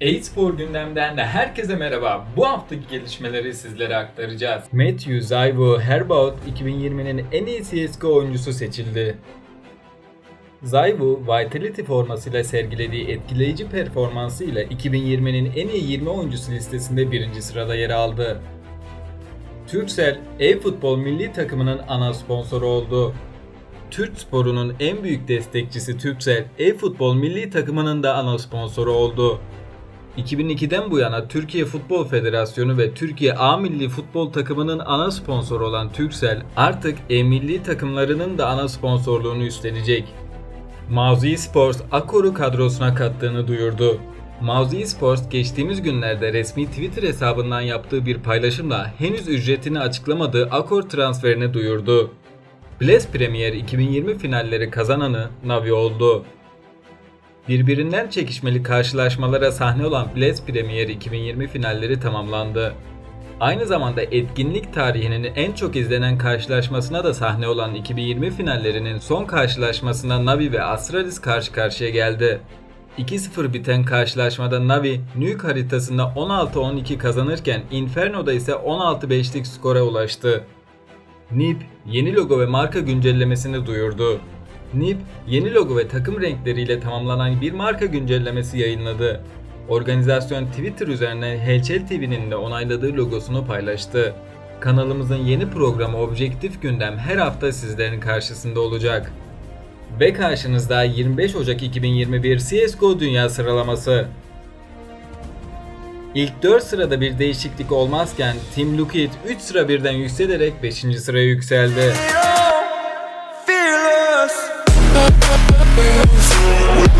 E-spor gündemden de herkese merhaba. Bu haftaki gelişmeleri sizlere aktaracağız. Matthew Zaiwu Herbaut 2020'nin en iyi CSGO oyuncusu seçildi. Zaiwu, Vitality formasıyla sergilediği etkileyici performansıyla 2020'nin en iyi 20 oyuncusu listesinde birinci sırada yer aldı. Turkcell, e-futbol milli takımının ana sponsoru oldu. Türk sporunun en büyük destekçisi Turkcell, e-futbol milli takımının da ana sponsoru oldu. 2002'den bu yana Türkiye Futbol Federasyonu ve Türkiye A Milli Futbol takımının ana sponsoru olan Turkcell artık e-milli takımlarının da ana sponsorluğunu üstlenecek. Mauzi Sports Akor'u kadrosuna kattığını duyurdu. Mauzi Sports geçtiğimiz günlerde resmi Twitter hesabından yaptığı bir paylaşımla henüz ücretini açıklamadığı Akor transferini duyurdu. Blast Premier 2020 finalleri kazananı Navi oldu. Birbirinden çekişmeli karşılaşmalara sahne olan Blast Premier 2020 finalleri tamamlandı. Aynı zamanda etkinlik tarihinin en çok izlenen karşılaşmasına da sahne olan 2020 finallerinin son karşılaşmasında Navi ve Astralis karşı karşıya geldi. 2-0 biten karşılaşmada Navi, Nuke haritasında 16-12 kazanırken Inferno'da ise 16-5'lik skora ulaştı. NIP yeni logo ve marka güncellemesini duyurdu. NIP yeni logo ve takım renkleriyle tamamlanan bir marka güncellemesi yayınladı. Organizasyon Twitter üzerinden Helçel TV'nin de onayladığı logosunu paylaştı. Kanalımızın yeni programı Objektif Gündem her hafta sizlerin karşısında olacak. Ve karşınızda 25 Ocak 2021 CSGO Dünya Sıralaması. İlk 4 sırada bir değişiklik olmazken Team Liquid 3 sıra birden yükselerek 5. sıraya yükseldi. We'll